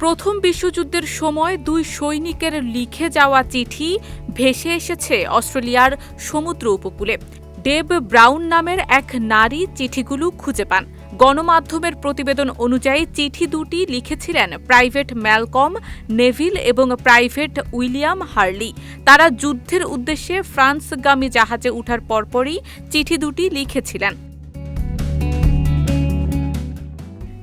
প্রথম বিশ্বযুদ্ধের সময় দুই সৈনিকের লিখে যাওয়া চিঠি ভেসে এসেছে অস্ট্রেলিয়ার সমুদ্র উপকূলে। ডেব ব্রাউন নামের এক নারী চিঠিগুলো খুঁজে পান। গণমাধ্যমের প্রতিবেদন অনুযায়ী চিঠি দুটি লিখেছিলেন প্রাইভেট ম্যালকম, নেভিল এবং প্রাইভেট উইলিয়াম হার্লি। তারা যুদ্ধের উদ্দেশ্যে ফ্রান্সগামী জাহাজে ওঠার পরপরই চিঠি দুটি লিখেছিলেন।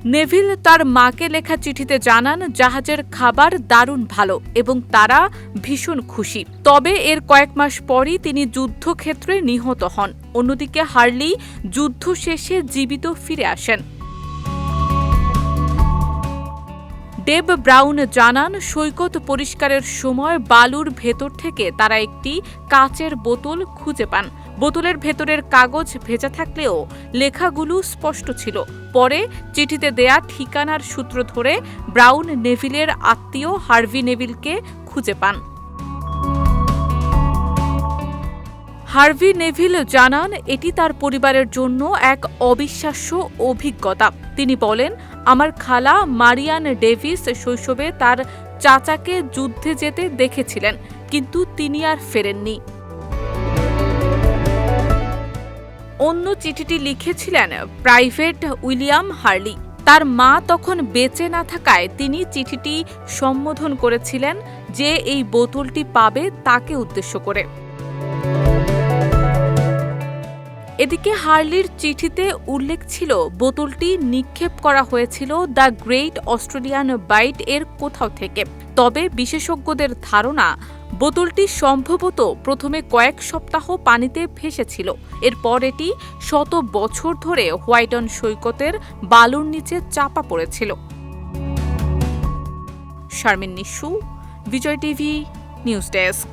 নেভিল তার মাকে লেখা চিঠিতে জানান, জাহাজের খাবার দারুণ ভালো এবং তারা ভীষণ খুশি। তবে এর কয়েক মাস পরই তিনি যুদ্ধক্ষেত্রে নিহত হন। অন্যদিকে হার্লি যুদ্ধ শেষে জীবিত ফিরে আসেন। ডেব ব্রাউন জানান, সৈকত পরিষ্কারের সময় বালুর ভেতর থেকে তারা একটি কাচের বোতল খুঁজে পান। বোতলের ভেতরের কাগজ ভেজা থাকলেও লেখাগুলো স্পষ্ট ছিল। পরে চিঠিতে দেয়া ঠিকানার সূত্র ধরে ব্রাউন নেভিলের আত্মীয় হার্ভি নেভিলকে খুঁজে পান। হার্ভি নেভিল জানান, এটি তার পরিবারের জন্য এক অবিশ্বাস্য অভিজ্ঞতা। তিনি বলেন, আমার খালা মারিয়ান ডেভিস শৈশবে তার চাচাকে যুদ্ধে যেতে দেখেছিলেন, কিন্তু তিনি আর ফেরেননি। অন্য চিঠিটি লিখেছিলেন প্রাইভেট উইলিয়াম হার্লি। তার মা তখন বেঁচে না থাকায় তিনি চিঠিটি সম্বোধন করেছিলেন যে এই বোতলটি পাবে তাকে উদ্দেশ্য করে। এদিকে হার্লির চিঠিতে উল্লেখ ছিল, বোতলটি নিক্ষেপ করা হয়েছিল দ্য গ্রেট অস্ট্রেলিয়ান বাইট এর কোথাও থেকে। তবে বিশেষজ্ঞদের ধারণা, বোতলটি সম্ভবত প্রথমে কয়েক সপ্তাহ পানিতে ভেসেছিল। এরপর এটি শত বছর ধরে হোয়াইটন সৈকতের বালুর নিচে চাপা পড়েছিল। Sharmin Nishu, Bijoy TV, news desk.